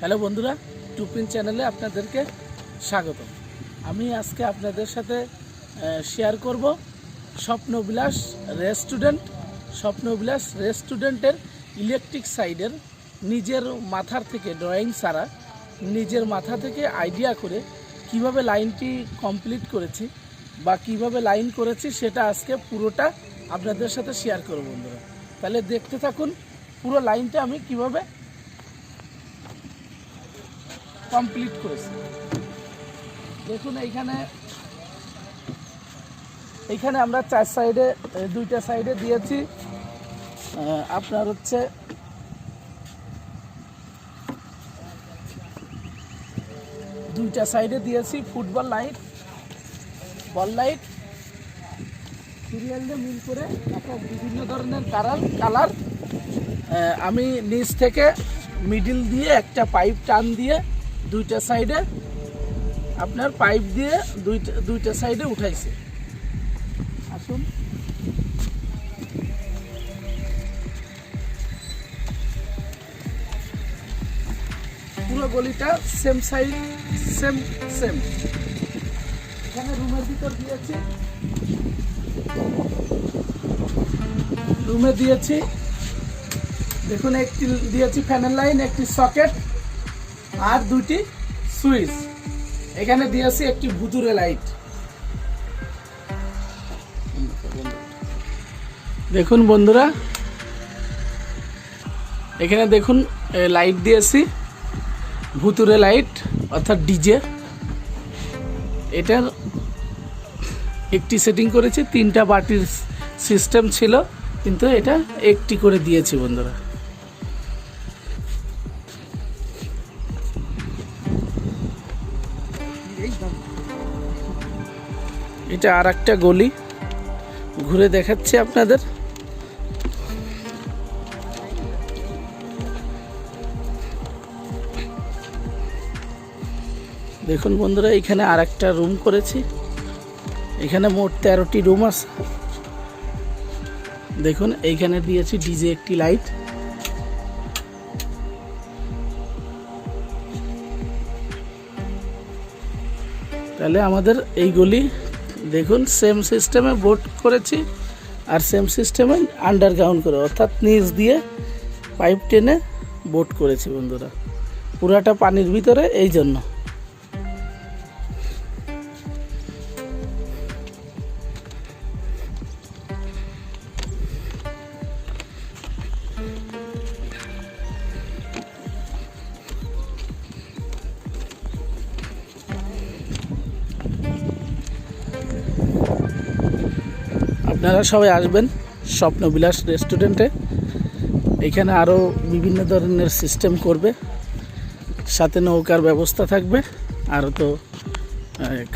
Hello বন্ধুরা, two-pin চ্যানেলে আপনাদেরকে স্বাগত আমি আজকে আপনাদের সাথে শেয়ার করব স্বপ্নবিলাস রেস্টুরেন্ট, স্বপ্নবিলাস রেস্টুরেন্টের ইলেকট্রিক সাইডের নিজের মাথার থেকে ড্রয়িং ছাড়া নিজের মাথা থেকে আইডিয়া করে কীভাবে লাইনটি কমপ্লিট করেছি বা কীভাবে লাইন করেছি সেটা আজকে পুরোটা আপনাদের সাথে শেয়ার করব বন্ধুরা। তাহলে দেখতে থাকুন, পুরো লাইনটা আমি কীভাবে কমপ্লিট করেছি। দেখুন, এইখানে এইখানে আমরা চার সাইডে দুইটা সাইডে দিয়েছি। আপনার হচ্ছে, দুইটা সাইডে দিয়েছি football light ball light serial মিল করে আপনার বিভিন্ন ধরনের কালার কালার আমি নিচ থেকে মিডিল দিয়ে একটা পাইপ টান দিয়ে দুইটা সাইডে আপনার পাইপ দিয়ে দুইটা দুইটা সাইডে উঠাইছে। আসুন। পুরো গলিটা সেম সাইড সেম সেম এখানে রুমের ভিতর দিয়েছি। রুমে দিয়েছি। দেখুন, একটি দিয়েছি ফ্যানের লাইন, একটি সকেট। আর দুটি সুইচ। এখানে দিয়েছি একটি ভুতুরে লাইট। দেখুন বন্ধুরা, এখানে দেখুন লাইট দিয়েছি, ভুতুরে লাইট, অর্থাৎ ডিজে। এটার একটি সেটিং করেছি, তিনটা বাটির সিস্টেম ছিল, কিন্তু এটা একটি করে দিয়েছি বন্ধুরা। এটা আর একটা গলি। ঘুরে দেখাচ্ছি আপনাদের। দেখুন বন্ধুরা, এখানে আর একটা রুম করেছি। এখানে মোট তেরোটি রুম আছে। দেখুন, এইখানে দিয়েছি ডিজে একটি লাইট তাহলে আমাদের এইগুলি দেখুন সেম সিস্টেমে বোট করেছি আর সেম সিস্টেমে আন্ডারগ্রাউন্ড করে, অর্থাৎ নিচ দিয়ে পাইপ টেনে বোট করেছি বন্ধুরা। পুরাটা পানির ভিতরে, এই জন্য। আপনারা সবাই আসবেন স্বপ্নবিলাস রেস্টুরেন্টে। এখানে আরও বিভিন্ন ধরনের সিস্টেম করবে। সাথে নৌকার ব্যবস্থা থাকবে। আরও তো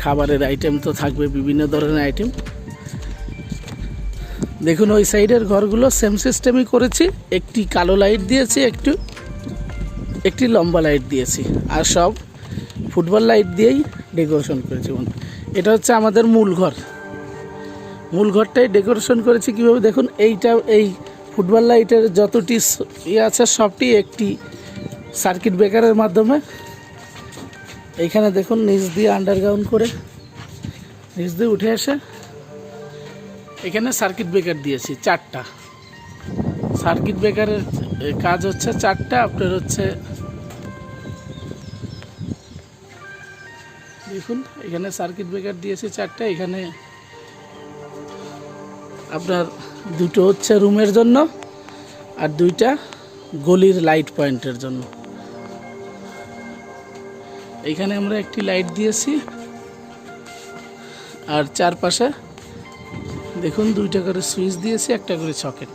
খাবারের আইটেম তো থাকবে, বিভিন্ন ধরনের আইটেম দেখুন, ওই সাইডের ঘরগুলো সেম সিস্টেমই করেছি। একটি কালো লাইট দিয়েছি, একটু, একটি লম্বা লাইট দিয়েছি। আর সব ফুটবল লাইট দিয়েই ডেকোরেশন করেছি এটা হচ্ছে আমাদের মূল ঘর। মূল ঘরটাই ডেকোরেশন করেছি কীভাবে? দেখুন, এইটা, এই ফুটবল লাইটের যতটি ইয়ে আছে, সবটি একটি সার্কিট ব্রেকারের মাধ্যমে। এইখানে দেখুন, নিচ দিয়ে আন্ডারগ্রাউন্ড করে, নিচ দিয়ে উঠে এসে এখানে সার্কিট ব্রেকার দিয়েছি, চারটা। সার্কিট ব্রেকারের কাজ হচ্ছে চারটা, আপনার হচ্ছে দেখুন, এখানে সার্কিট ব্রেকার দিয়েছি চারটা, এখানে আপনার দুটো হচ্ছে রুমের জন্য আর দুইটা গলির লাইট পয়েন্টের জন্য। এইখানে আমরা একটি লাইট দিয়েছি আর চারপাশে দেখুন দুইটা করে সুইচ দিয়েছি, একটা করে সকেট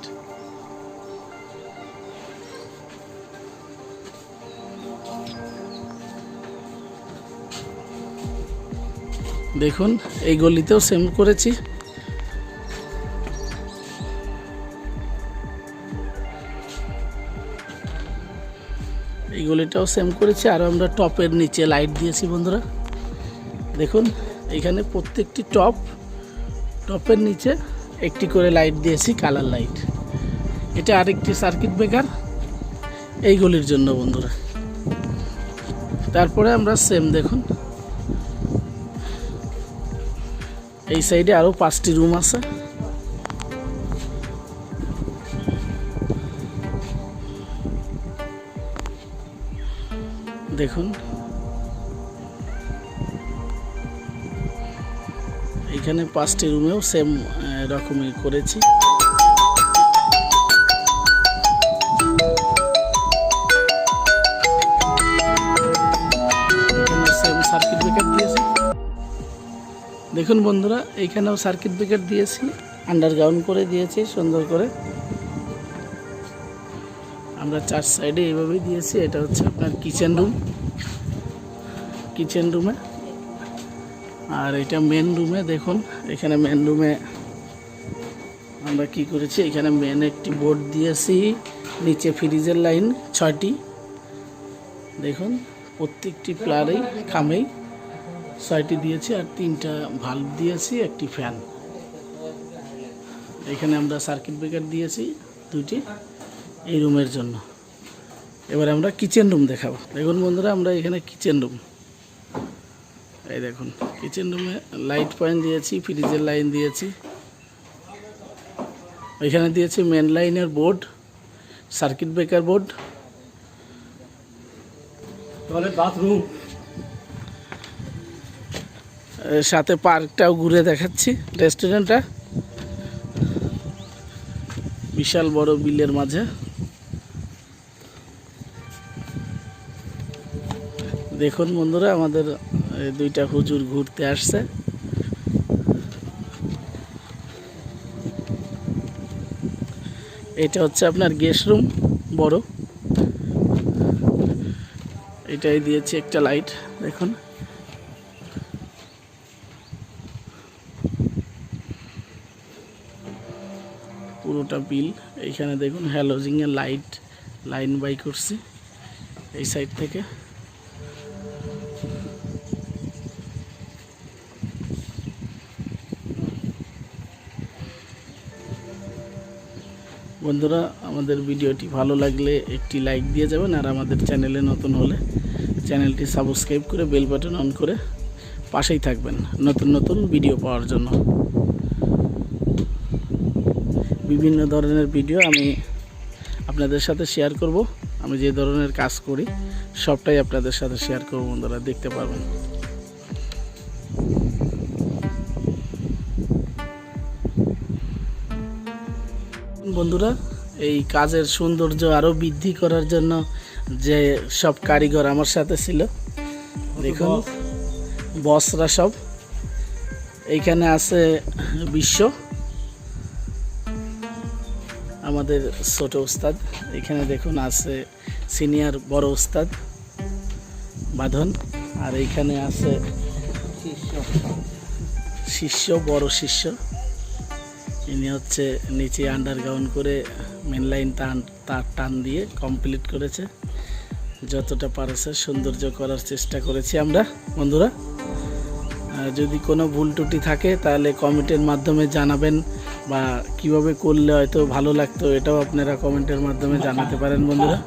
দেখুন এই গলিতেও সেম করেছি। এই গলিটাও সেম করেছি। আর আমরা টপের নিচে লাইট দিয়েছি বন্ধুরা। দেখুন, এখানে প্রত্যেকটি টপ টপের নিচে একটি করে লাইট দিয়েছি কালার লাইট এটা আরেকটি সার্কিট ব্রেকার এই গলির জন্য বন্ধুরা। তারপরে আমরা সেম দেখুন। এই সাইডে আরও পাঁচটি রুম আছে। দেখুন। এখানে পাঁচটি রুমেও সেম রকমই করেছি। সেম দিয়েছি। দেখুন বন্ধুরা এইখানেও সার্কিট ব্রেকার দিয়েছি। আন্ডারগ্রাউন্ড করে দিয়েছি, সুন্দর করে। আমরা চার সাইডে এইভাবেই দিয়েছি, এটা হচ্ছে আপনার কিচেন রুম কিচেন রুমে আর এটা মেন রুমে দেখুন, এখানে মেন রুমে আমরা কি করেছি, এখানে মেন একটি বোর্ড দিয়েছি, নিচে ফ্রিজের লাইন ছয়টি। দেখুন, প্রত্যেকটি প্লারেই খামেই ছয়টি দিয়েছি, আর তিনটা ভাল্ব দিয়েছি, একটি ফ্যান এখানে আমরা সার্কিট ব্রেকার দিয়েছি দুটি এই রুমের জন্য। এবার আমরা কিচেন রুম দেখাবো। দেখুন বন্ধুরা, আমরা এখানে কিচেন রুম এই দেখুন কিচেন রুমে লাইট পয়েন্ট দিয়েছি ফ্রিজের লাইন দিয়েছি। এখানে দিয়েছি মেন লাইনের board circuit breaker board bathroom সাথে পার্কটাও ঘুরে দেখাচ্ছি রেস্টুরেন্টটা বিশাল বড় বিলের মাঝে। দেখুন বন্ধুরা, আমাদের দুইটা হুজুর ঘুরতে আসছে। এটা হচ্ছে আপনার গেস্ট রুম বড়। এটাই দিয়েছি একটা লাইট দেখুন। পুরোটা বিল, এইখানে দেখুন হ্যালোজিংয়ের লাইট লাইন বাই করছি, এই সাইড থেকে। বন্ধুরা, আমাদের ভিডিওটি ভালো লাগলে একটি লাইক দিয়ে যাবেন আর আমাদের চ্যানেলে নতুন হলে চ্যানেলটি সাবস্ক্রাইব করে বেল বাটন অন করে পাশেই থাকবেন নতুন নতুন ভিডিও পাওয়ার জন্য। বিভিন্ন ধরনের ভিডিও আমি আপনাদের সাথে শেয়ার করব। আমি যে ধরনের কাজ করি, সবটাই আপনাদের সাথে শেয়ার করব বন্ধুরা, দেখতে পারবেন। বন্ধুরা এই কাজের সৌন্দর্য আরও বৃদ্ধি করার জন্য যে সব কারিগর আমার সাথে ছিল দেখুন বসরা সব। এইখানে আছে বিশ্ব আমাদের ছোট ওস্তাদ। এখানে দেখুন আছে সিনিয়র বড় ওস্তাদ বাঁধন আর এইখানে আছে শিষ্য বড় শিষ্য। ইনি হচ্ছে নিচে আন্ডারগ্রাউন্ড করে মেন লাইন টান, তার টান দিয়ে কমপ্লিট করেছে। যতটা পারেছে সৌন্দর্য করার চেষ্টা করেছি আমরা, বন্ধুরা। যদি কোনো ভুল ত্রুটি থাকে, তাহলে কমেন্টের মাধ্যমে জানাবেন বা কীভাবে করলে হয়তো ভালো লাগতো, এটাও আপনারা কমেন্টের মাধ্যমে জানাতে পারেন, বন্ধুরা।